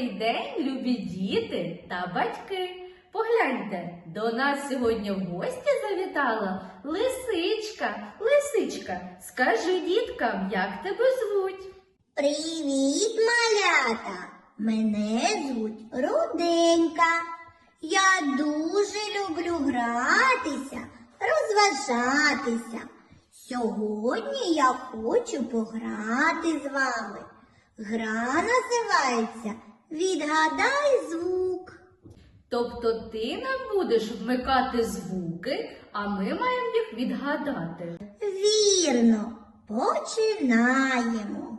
Добрий день, любі діти та батьки. Погляньте, до нас сьогодні в гості завітала лисичка. Лисичка, скажи діткам, як тебе звуть? Привіт, малята! Мене звуть Руденька. Я дуже люблю гратися, розважатися. Сьогодні я хочу пограти з вами. Гра називається Відгадай звук. Тобто ти нам будеш вмикати звуки, а ми маємо їх відгадати. Вірно, починаємо.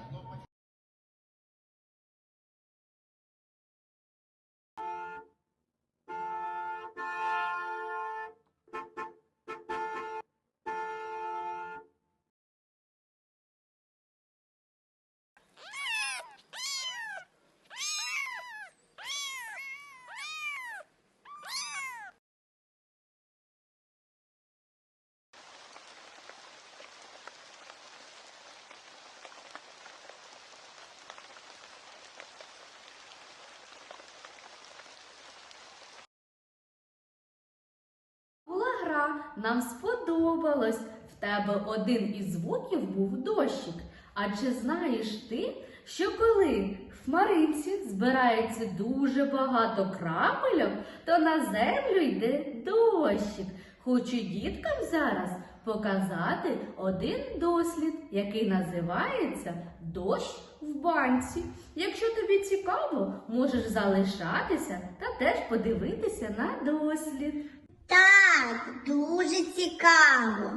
нам сподобалось. В тебе один із звуків був дощик. А чи знаєш ти, що коли в хмаринці збирається дуже багато крапельок, то на землю йде дощик. Хочу діткам зараз показати один дослід, який називається Дощ в банці. Якщо тобі цікаво, можеш залишатися та теж подивитися на дослід. Так, дуже цікаво.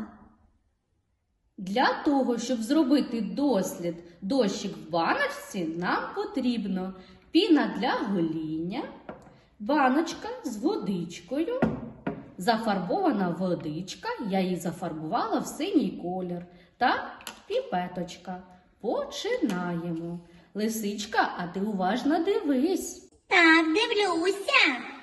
Для того, щоб зробити дослід дощик в баночці, нам потрібно піна для гоління, баночка з водичкою, зафарбована водичка, я її зафарбувала в синій колір, та піпеточка. Починаємо. Лисичка, а ти уважно дивись. Так, дивлюся.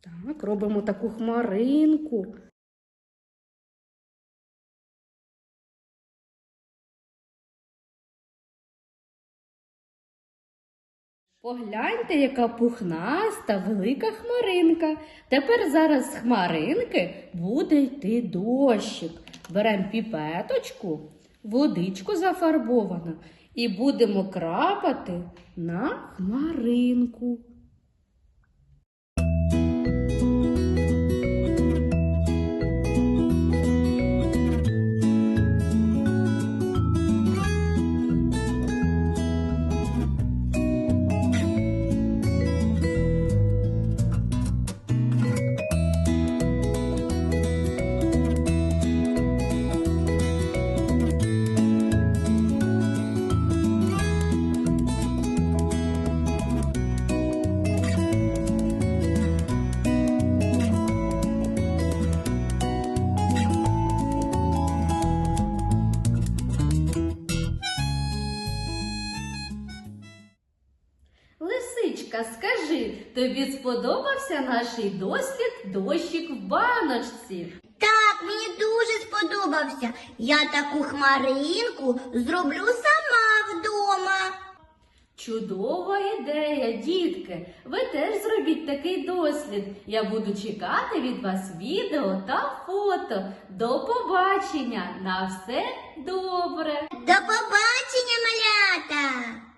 Так, робимо таку хмаринку. Погляньте, яка пухнаста велика хмаринка. Тепер зараз з хмаринки буде йти дощик. Беремо піпеточку, водичку зафарбовану і будемо крапати на хмаринку. Лисичка, скажи, тобі сподобався наш дослід дощик в баночці? Так, мені дуже сподобався. Я таку хмаринку зроблю сама вдома. Чудова ідея, дітки. Ви теж зробіть такий дослід. Я буду чекати від вас відео та фото. До побачення! На все добре! До побачення, малята!